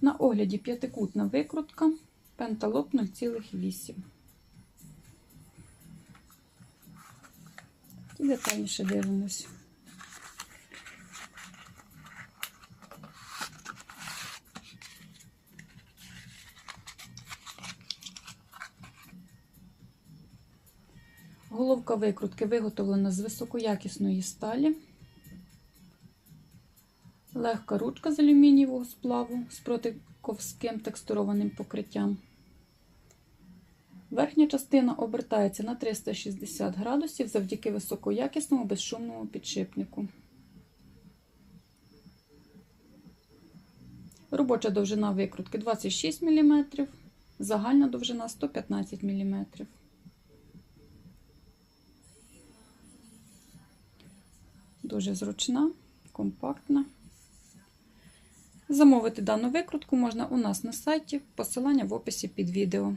На огляді п'ятикутна викрутка пенталоп 0,8. І детальніше дивимось. Головка викрутки виготовлена з високоякісної сталі. Легка ручка з алюмінієвого сплаву з протиковським текстурованим покриттям. Верхня частина обертається на 360 градусів завдяки високоякісному безшумному підшипнику. Робоча довжина викрутки 26 мм, загальна довжина 115 мм. Дуже зручна, компактна. Замовити дану викрутку можна у нас на сайті, посилання в описі під відео.